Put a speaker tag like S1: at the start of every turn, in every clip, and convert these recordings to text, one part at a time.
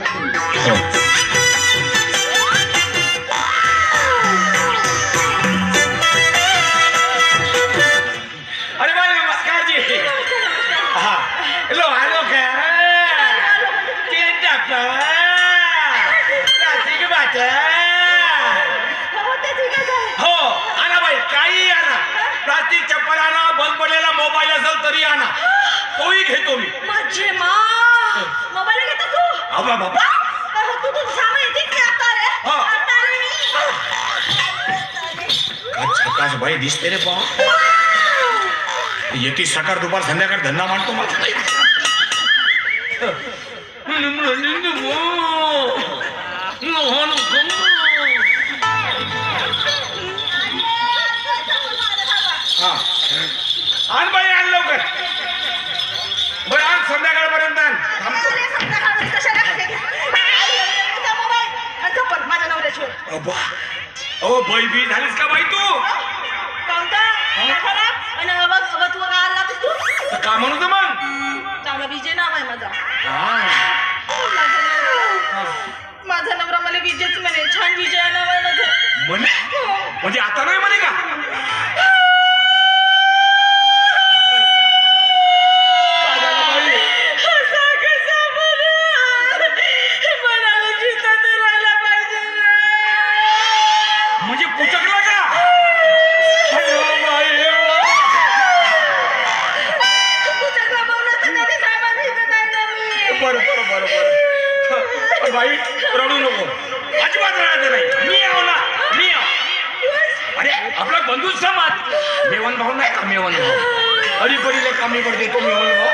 S1: हो. हा. Hello hello तीन हो आणा बाई काही आणा. प्लास्टिक चप्पल आणा बंद पडलेला मोबाईल असेल तरी आणा. तोही घेतो मी.
S2: माझे मा. मोबाईल घेतो
S1: अबा बाबा
S2: अहो, तू तू सामान येतेच की आता रे
S1: हा.
S2: आता रे
S1: प्रकाश भाई दिसते रे पा येते सकाळ दुपार संध्याकाळ धंदा मांडतो हा. आण बाई आण लवकर बरं आण संध्याकाळपर्यंत अहो बाई बी झालीस का बाई तू
S2: कोणता? काय झालं? आणि बघ, बघ, तू तू?
S1: का म्हणू होतं मग
S2: चांगला विजय नाव आहे माझा. माझा नवरा माझा नवरा मला विजयच म्हणे छान विजय नाव आहे माझं
S1: म्हणे म्हणजे आता नाही बंधू समाज मेवन भाऊ नाही का मेवन भाऊ अडी पडीले कामी पडते तो मेवन भाऊ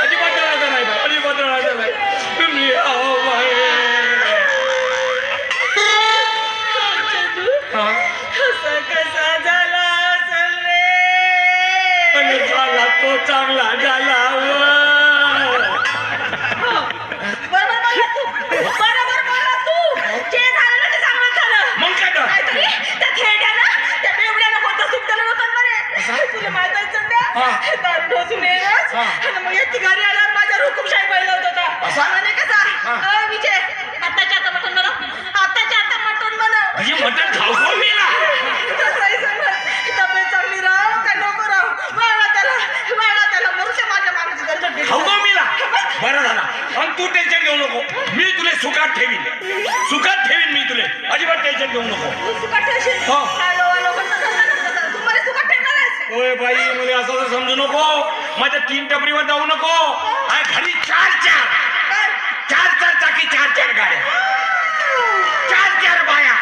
S1: अजिबात रडायचं नाही बाई अजिबात रडायचं नाही आहो
S2: कसा झाला
S1: झाला तो चांगला झाला व.
S2: बरोबर बोलला तू. बरोबर बोलला तू. जे झालं ना ते चांगलंच झालं.
S1: मग काय तर
S2: नाहीतरी त्या खेड्यानं, त्या बेवड्यानं कोणतं सुख त्याला नव्हतं बरे. तुला माहीत आहे संध्या?
S1: हा.
S2: दारू ढोसून येणंच.
S1: हा.
S2: आणि मग गाडी आल्यावर माझ्या हुकूमशाही पहिला होता
S1: असा?
S2: म्हणे कसा. अ, विजय आत्ताच्या आता मटण बनव. आत्ताच्या आता मटण बनव.
S1: म्हणजे मटण खाऊ खाऊ मेला
S2: तसंही समज तब्येत चांगली राह का नको राह वाळवा त्याला वाळवा त्याला मरुष्य माझ्या माणूस गरजट
S1: खाऊ खाऊ मेला बरं झाला. आणि तू टेन्शन घेऊ नको. मी तुले सुखात ठेवीन. सुखात ठेवीन मी तुले. अजिबात टेन्शन घेऊ नको.
S2: तू सुखात ठेवशील?
S1: हो.
S2: हॅलो हॅलो करता करता करता तू मला सुखात
S1: ओय बाई मुले असं तर समजू नको. माझ्या तीन टपरीवर जाऊ नको. आहे घरी चार चार? चार चार चाकी चार चार गाड्या. चार चार बाया.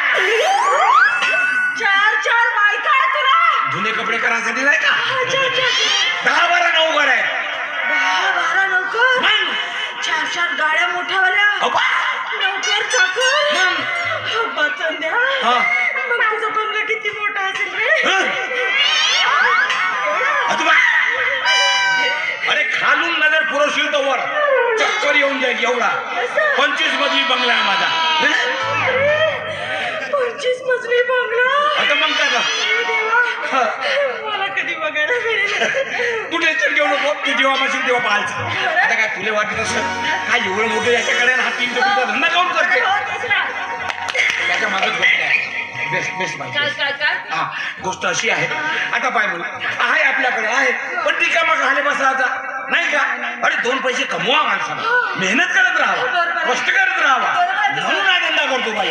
S2: चार चार बायका आहे तुला?
S1: जुने कपडे करायसाठी नाही का?
S2: अच्छा अच्छा अच्छा.
S1: दहा बारा नऊ घर आहे
S2: दहा बारा नौकर?
S1: मग?
S2: चार चार गाड्या मोठ्यावाल्या
S1: अबा.
S2: नौकर चाकर अब्बा चंद्या.
S1: हा. पुरवशील तर वर चक्कर येऊन जाईल एवढा. पंचवीस मजली बंगला आहे माझा?
S2: पंचवीस मजली बंगला?
S1: आता मग काय का. हा.
S2: मला कधी बघायला मिळेल.
S1: तू टेन्शन घेऊ नको. तू जेव्हा माशील तेव्हा पाहायचं. आता काय तुला वाटत असं काय एवढं मोठं याच्याकडे आणि हा तीन टोपीचा धंदा काऊन करते
S2: हो, तेच ना.
S1: त्याच्या मागच गोष्ट आहे बेस्ट बेस्ट.
S2: काय काय काय
S1: हा गोष्ट अशी आहे. आता पाय बोल आहे आपल्याकडे आहे. पण ती का मग खाली बसायचा नाही का? अरे दोन पैसे कमवा माणसाला. मेहनत करत राहावा. कष्ट करत राहावा. म्हणून आनंदा करतो बाई.